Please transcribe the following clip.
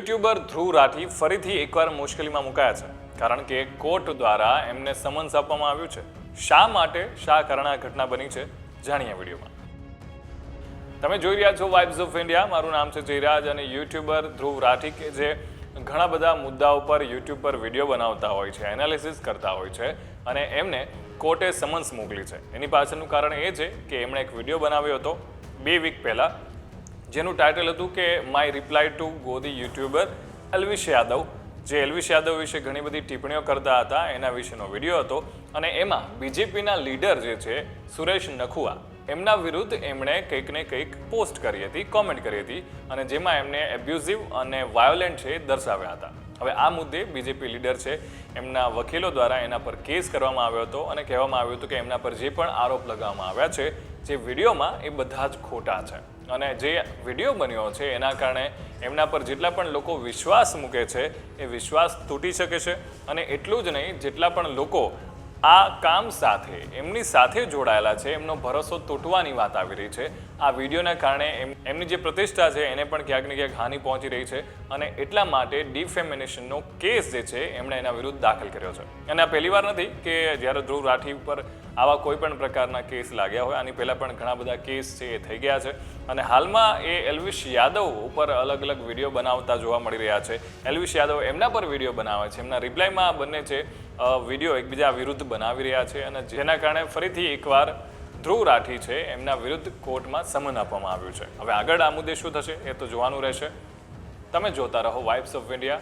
YouTuber ધ્રુવ રાઠી ફરીથી એકવાર મુશ્કેલીમાં મુકાયા છે, કારણ કે કોર્ટ દ્વારા એમને સમન્સ આપવામાં આવ્યું છે. શા માટે શા કારણે આ ઘટના બની છે, જાણીએ વિડીયોમાં. તમે જોઈ રહ્યા છો વાઇબ્સ ઓફ ઇન્ડિયા મારું નામ છે જયરાજ અને યુટ્યુબર ધ્રુવ રાઠી કે જે ઘણા બધા મુદ્દાઓ પર યુટ્યુબ પર વીડિયો બનાવતા હોય છે, એનાલિસિસ કરતા હોય છે અને એમને કોર્ટે સમન્સ મોકલી છે. એની પાછળનું કારણ એ છે કે એમણે એક વીડિયો બનાવ્યો હતો બે વીક પહેલાં જેનું ટાઇટલ હતું કે માય રિપ્લાય ટુ ગોદી યુટ્યુબર એલ્વિશ યાદવ જે એલ્વિશ યાદવ વિશે ઘણી બધી ટિપ્પણીઓ કરતા હતા, એના વિશેનો વીડિયો હતો. અને એમાં બીજેપીના લીડર જે છે, સુરેશ નખુઆ, એમના વિરુદ્ધ એમણે કંઈક ને કંઈક પોસ્ટ કરી હતી કોમેન્ટ કરી હતી, અને જેમાં એમને એબ્યુઝિવ અને વાયોલેન્ટ છે દર્શાવ્યા હતા. હવે આ મુદ્દે બીજેપી લીડર છે, એમના વકીલો દ્વારા એના પર કેસ કરવામાં આવ્યો હતો અને કહેવામાં આવ્યું હતું કે એમના પર જે પણ આરોપ લગાવવામાં આવ્યા છે જે વિડીયોમાં એ બધા જ ખોટા છે. અને જે વીડિયો બન્યો છે, એના કારણે એમના પર જેટલા પણ લોકો વિશ્વાસ મૂકે છે, એ વિશ્વાસ તૂટી શકે છે. અને એટલું જ નહીં, જેટલા પણ લોકો આ કામ સાથે, એમની સાથે જોડાયેલા છે, એમનો ભરોસો તૂટવાની વાત આવી રહી છે. આ વિડીયોના કારણે એમ, એમની જે પ્રતિષ્ઠા છે, એને પણ ક્યાંક ને ક્યાંક હાનિ પહોંચી રહી છે. અને એટલા માટે ડિફેમિનેશનનો કેસ જે છે, એમણે એના વિરુદ્ધ દાખલ કર્યો છે. અને આ પહેલી વાર નથી કે જ્યારે ધ્રુવ રાઠી ઉપર આવા કોઈ પણ પ્રકારના કેસ લાગ્યા હોય, આની પહેલાં પણ ઘણા બધા કેસ છે એ થઈ ગયા છે. અને હાલમાં એ એલ્વિશ યાદવ ઉપર અલગ અલગ વીડિયો બનાવતા જોવા મળી રહ્યા છે. એલ્વિશ યાદવ એમના પર વીડિયો બનાવે છે. એમના રિપ્લાયમાં આ બંને છે વીડિયો એકબીજા વિરુદ્ધ બનાવી રહ્યા છે અને જેના કારણે ફરીથી એકવાર ધ્રુવ રાઠી છે એમના વિરુદ્ધ કોર્ટમાં સમન આપવામાં આવ્યું છે. હવે આગળ આ મુદ્દે શું થશે એ તો જોવાનું રહેશે. તમે જોતા રહો વાઇબ્સ ઓફ ઇન્ડિયા